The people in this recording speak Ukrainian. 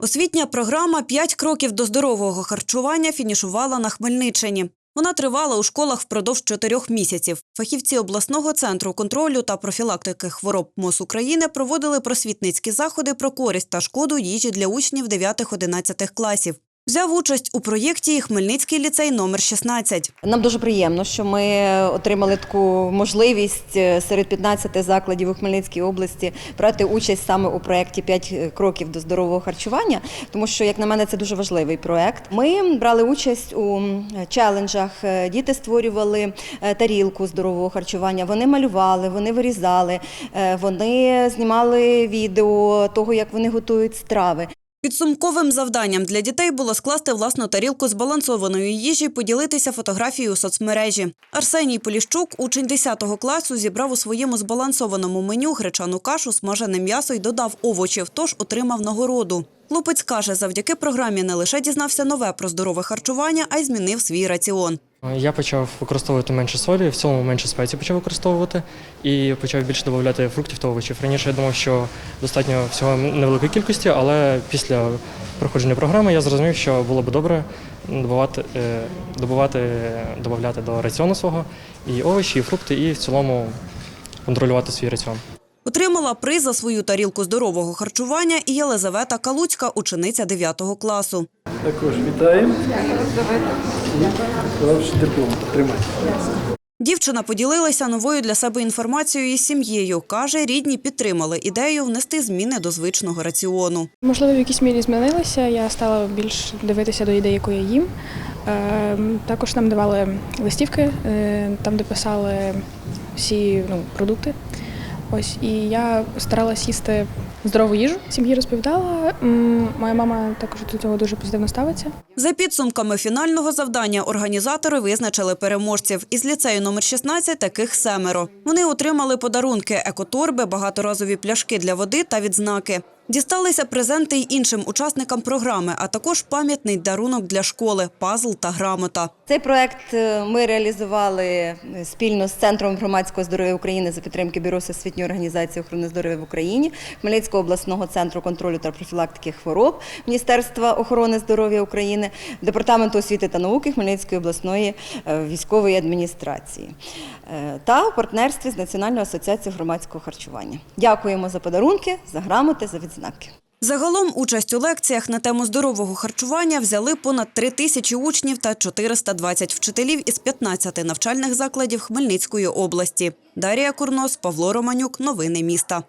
Освітня програма «П'ять кроків до здорового харчування фінішувала на Хмельниччині. Вона тривала у школах впродовж чотирьох місяців. Фахівці обласного центру контролю та профілактики хвороб МОЗ України проводили просвітницькі заходи про користь та шкоду їжі для учнів 9-11 класів. Взяв участь у проєкті Хмельницький ліцей номер 16. Нам дуже приємно, що ми отримали таку можливість е, серед 15 закладів у Хмельницькій області брати участь саме у проєкті «5 кроків до здорового харчування, тому що, як на мене, це дуже важливий проєкт. Ми брали участь у челенджах. Е, Діти створювали е, тарілку здорового харчування. Вони малювали, вони вирізали, вони знімали відео того, як вони готують страви. Підсумковим завданням для дітей було скласти власну тарілку збалансованої їжі, поділитися фотографією у соцмережі. Арсеній Поліщук, учень 10 класу, зібрав у своєму збалансованому меню гречану кашу, смажене м'ясо і додав овочів, тож отримав нагороду. Хлопець каже, завдяки програмі не лише дізнався нове про здорове харчування, а й змінив свій раціон. Я почав використовувати менше солі, в цілому менше спецій почав використовувати і почав більше додавати фруктів та овочів. Раніше я думав, що достатньо всього невеликої кількості, але після проходження програми я зрозумів, що було б добре добувати, е, добувати, додавати до раціону свого і овочі, і фрукти, і в цілому контролювати свій раціон. Отримала приз за свою тарілку здорового харчування і Єлизавета Калуцька, учениця 9 класу. Також вітаємо. Диплом. Тримайте. Дівчина поділилася новою для себе інформацією із сім'єю. Каже, рідні підтримали ідею внести зміни до звичного раціону. Можливо, в якійсь мірі змінилося. Я стала більш дивитися до ідей, яку я їм. Е, Також нам давали листівки, е, там де писали всі ну, продукти. Ось і я старалась їсти здорову їжу. Сім'ї розповідала. Моя мама також до цього дуже позитивно ставиться. За підсумками фінального завдання організатори визначили переможців. Із ліцею номер 16 таких семеро. Вони отримали подарунки, екоторби, багаторазові пляшки для води та відзнаки. Дісталися презенти й іншим учасникам програми, а також пам'ятний дарунок для школи, пазл та грамота. Цей проект е, ми реалізували е, спільно з Центром громадського здоров'я України за підтримки Бюро Всесвітньої організації охорони здоров'я в Україні, Хмельницького обласного центру контролю та профілактики хвороб Міністерства охорони здоров'я України, Департаменту освіти та науки Хмельницької обласної е, військової адміністрації е, та у партнерстві з Національною асоціацією громадського харчування. Дякуємо за подарунки, за грамоти, за відзнаки. Загалом участь у лекціях на тему здорового харчування взяли понад три тисячі учнів та 420 вчителів із 15 навчальних закладів Хмельницької області. Дарія Курнос, Павло Романюк. Новини міста.